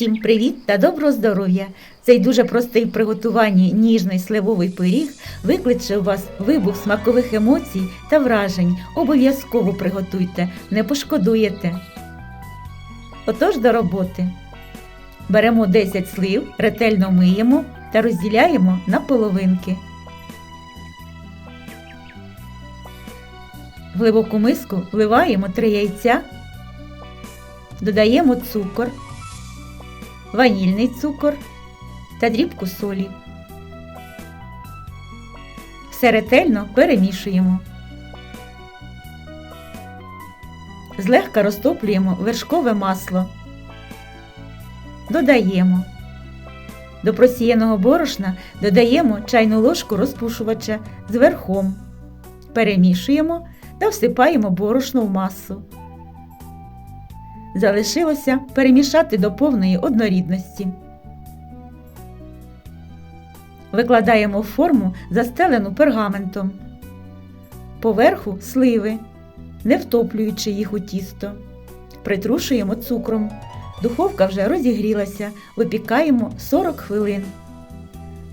Всім привіт та доброго здоров'я! Цей дуже простий в приготуванні ніжний сливовий пиріг викличе у вас вибух смакових емоцій та вражень. Обов'язково приготуйте, не пошкодуєте. Отож до роботи. Беремо 10 слив, ретельно миємо та розділяємо на половинки. В глибоку миску вливаємо 3 яйця, додаємо цукор ванільний цукор та дрібку солі. Все ретельно перемішуємо. Злегка розтоплюємо вершкове масло. Додаємо. До просіяного борошна додаємо чайну ложку розпушувача з верхом. Перемішуємо та всипаємо борошно в масу. Залишилося перемішати до повної однорідності. Викладаємо форму, застелену пергаментом. Поверху сливи, не втоплюючи їх у тісто. Притрушуємо цукром. Духовка вже розігрілася, випікаємо 40 хвилин.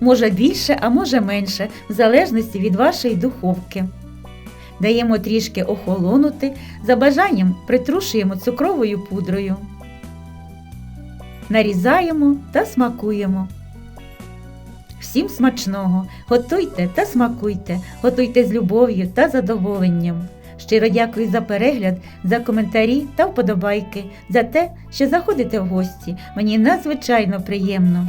Може більше, а може менше, в залежності від вашої духовки. Даємо трішки охолонути, за бажанням притрушуємо цукровою пудрою. Нарізаємо та смакуємо. Всім смачного! Готуйте та смакуйте, готуйте з любов'ю та задоволенням. Щиро дякую за перегляд, за коментарі та вподобайки, за те, що заходите в гості. Мені надзвичайно приємно.